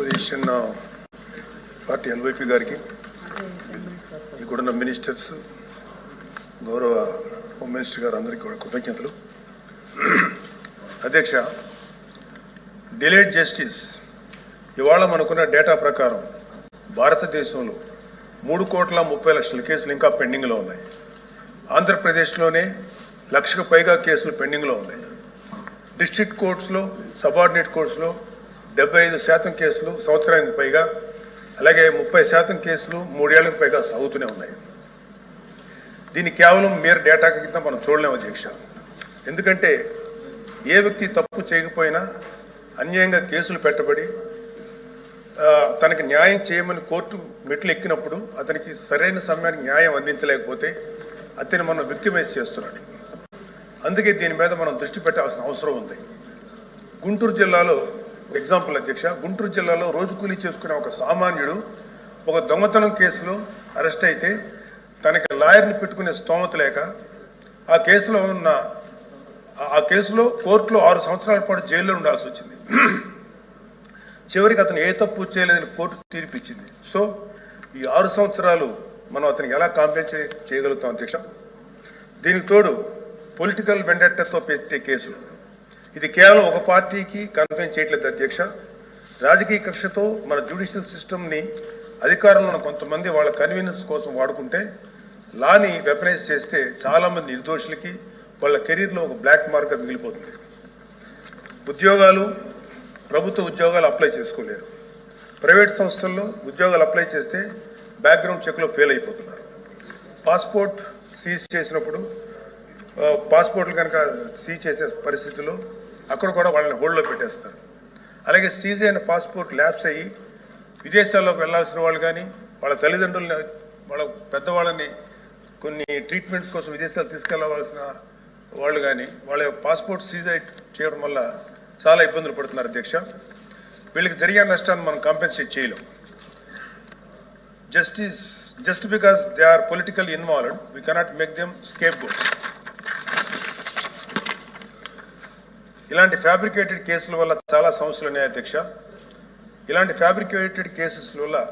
Opposition party NYP గారికి ఇక్కడున్న ministers గౌరవ హోమ్ మినిస్టర్ గారు అందరికీ కూడా కృతజ్ఞతలు. అధ్యక్ష డిలేడ్ జస్టిస్ ఇవాళ మనకున్న డేటా ప్రకారం భారతదేశంలో మూడు కోట్ల ముప్పై లక్షల కేసులు ఇంకా పెండింగ్లో ఉన్నాయి. ఆంధ్రప్రదేశ్లోనే లక్షకు పైగా కేసులు పెండింగ్లో ఉన్నాయి. డిస్ట్రిక్ట్ కోర్ట్స్లో సబార్డినేట్ కోర్ట్స్లో డెబ్బై ఐదు శాతం కేసులు సంవత్సరానికి పైగా అలాగే ముప్పై శాతం కేసులు మూడేళ్ళకు పైగా సాగుతూనే ఉన్నాయి. దీన్ని కేవలం మీరు డేటా కింద మనం చూడలేము అధ్యక్ష. ఎందుకంటే ఏ వ్యక్తి తప్పు చేయకపోయినా అన్యాయంగా కేసులు పెట్టబడి తనకి న్యాయం చేయమని కోర్టు మెట్లు ఎక్కినప్పుడు అతనికి సరైన సమయానికి న్యాయం అందించలేకపోతే అతన్ని మనం విక్టిమైజ్ చేస్తున్నాడు. అందుకే దీని మీద మనం దృష్టి పెట్టాల్సిన అవసరం ఉంది. గుంటూరు జిల్లాలో ఎగ్జాంపుల్ అధ్యక్ష గుంటూరు జిల్లాలో రోజు కూలీ చేసుకునే ఒక సామాన్యుడు ఒక దొంగతనం కేసులో అరెస్ట్ అయితే తనకి లాయర్ని పెట్టుకునే స్తోమత లేక ఆ కేసులో ఉన్న ఆ- ఆ కేసులో కోర్టులో ఆరు సంవత్సరాల పాటు జైల్లో ఉండాల్సి వచ్చింది. చివరికి అతను ఏ తప్పు చేయలేదని కోర్టు తీర్పిచ్చింది. సో ఈ ఆరు సంవత్సరాలు మనం అతనికి ఎలా కాంపెన్సేట్ చేయగలుగుతాం అధ్యక్ష? దీనికి తోడు పొలిటికల్ వెండెట్టతో పెట్టే కేసులు ఇది కేవలం ఒక పార్టీకి కన్ఫైన్ చేయట్లేదు అధ్యక్ష. రాజకీయ కక్షతో మన జ్యుడిషియల్ సిస్టమ్ని అధికారంలో ఉన్న కొంతమంది వాళ్ళ కన్వీనియన్స్ కోసం వాడుకుంటే లాని వెపనైజ్ చేస్తే చాలామంది నిర్దోషులకి వాళ్ళ కెరీర్లో ఒక బ్లాక్ మార్క్గా మిగిలిపోతుంది. ఉద్యోగాలు ప్రభుత్వ ఉద్యోగాలు అప్లై చేసుకోలేరు. ప్రైవేట్ సంస్థల్లో ఉద్యోగాలు అప్లై చేస్తే బ్యాక్గ్రౌండ్ చెక్లో ఫెయిల్ అయిపోతున్నారు. పాస్పోర్ట్ సీజ్ చేసినప్పుడు పాస్పోర్ట్లు కనుక సీజ్ చేసే పరిస్థితుల్లో అక్కడ కూడా వాళ్ళని హోల్డ్లో పెట్టేస్తారు. అలాగే సీజీ అయిన పాస్పోర్ట్ ల్యాబ్స్ అయ్యి విదేశాల్లోకి వెళ్ళాల్సిన వాళ్ళు కానీ వాళ్ళ తల్లిదండ్రులని వాళ్ళ పెద్దవాళ్ళని కొన్ని ట్రీట్మెంట్స్ కోసం విదేశాలు తీసుకెళ్ళవలసిన వాళ్ళు కానీ వాళ్ళ పాస్పోర్ట్ సీజ్ చేయడం వల్ల చాలా ఇబ్బందులు పడుతున్నారు అధ్యక్ష. వీళ్ళకి జరిగే నష్టాన్ని మనం కాంపెన్సేట్ చేయలేం. Justice just because they are political involved we cannot make them scapegoats ఇలాంటి ఫ్యాబ్రికేటెడ్ కేసుల వల్ల చాలా సమస్యలు ఉన్నాయి అధ్యక్ష. ఇలాంటి ఫ్యాబ్రికేటెడ్ కేసెస్ వల్ల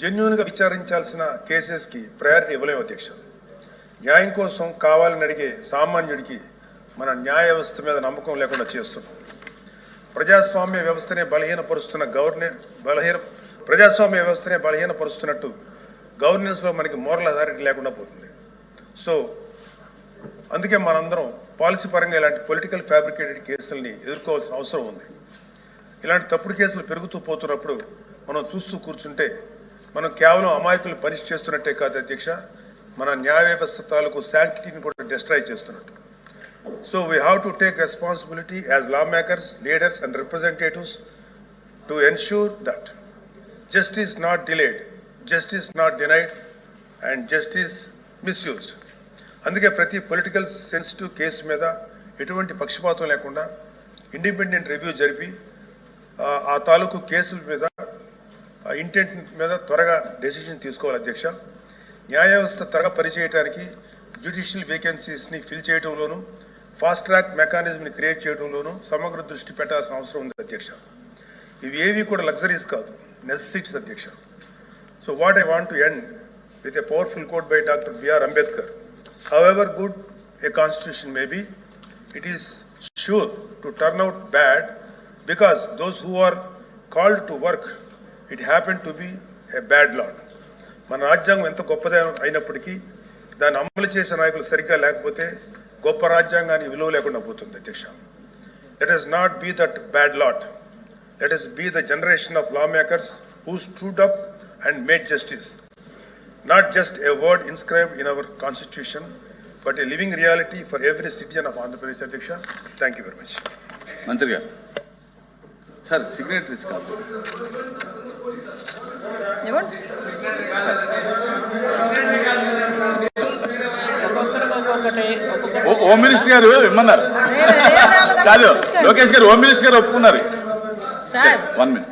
జెన్యున్గా విచారించాల్సిన కేసెస్కి ప్రయారిటీ ఇవ్వలేము అధ్యక్ష. న్యాయం కోసం కావాలని అడిగే సామాన్యుడికి మన న్యాయ వ్యవస్థ మీద నమ్మకం లేకుండా చేస్తున్నాం. ప్రజాస్వామ్య వ్యవస్థనే బలహీనపరుస్తున్న గవర్నెన్ బలహీన ప్రజాస్వామ్య వ్యవస్థనే బలహీనపరుస్తున్నట్టు గవర్నెన్స్లో మనకి మోరల్ అథారిటీ లేకుండా పోతుంది. సో అందుకే మనందరం పాలసీ పరంగా ఇలాంటి పొలిటికల్ ఫ్యాబ్రికేటెడ్ కేసుల్ని ఎదుర్కోవాల్సిన అవసరం ఉంది. ఇలాంటి తప్పుడు కేసులు పెరుగుతూ పోతున్నప్పుడు మనం చూస్తూ కూర్చుంటే మనం కేవలం అమాయకులు పనిష్ చేస్తున్నట్టే కాదు అధ్యక్ష మన న్యాయ వ్యవస్థ తాలూకు శాంక్టిటీని కూడా డిస్ట్రాయ్ చేస్తున్నట్టు. So we have to take responsibility as lawmakers leaders and representatives to ensure that justice not delayed justice not denied and justice misused అందుకే ప్రతి పొలిటికల్ సెన్సిటివ్ కేసు మీద ఎటువంటి పక్షపాతం లేకుండా ఇండిపెండెంట్ రివ్యూ జరిపి ఆ, తాలూకు కేసుల మీద ఇంటెంట్ మీద త్వరగా డెసిషన్ తీసుకోవాలి అధ్యక్ష. న్యాయ వ్యవస్థ త్వరగా పనిచేయడానికి జ్యుడిషియల్ వేకెన్సీస్ని ఫిల్ చేయడంలోనూ ఫాస్ట్ ట్రాక్ మెకానిజంని క్రియేట్ చేయడంలోనూ సమగ్ర దృష్టి పెట్టాల్సిన అవసరం ఉంది అధ్యక్ష. ఇవి ఏవి కూడా లగ్జరీస్ కాదు నెసెసిటీస్ అధ్యక్ష. So what I want to end with a powerful quote by doctor B R Ambedkar However good a constitution may be, it is sure to turn out bad because those who are called to work, it happened to be a bad lot. మన రాజ్యాంగం ఎంత గొప్పదే అయినప్పటికీ దాన్ని అమలు చేసే నాయకులు సరిగ్గా లేకపోతే గొప్ప రాజ్యాంగానికి విలువ లేకుండా పోతుంది అధ్యక్ష. Let us not be that bad lot let us be the generation of lawmakers who stood up and made justice not just a word inscribed in our constitution, but a living reality for every citizen of Andhra Pradesh, Adhyaksha. Thank you very much. మంత్రి గారు sir signatories కాదు home minister గారు ఇమ్మన్నారు కాదు. లోకేష్ గారు home minister గారు ఒప్పుకున్నారు one minute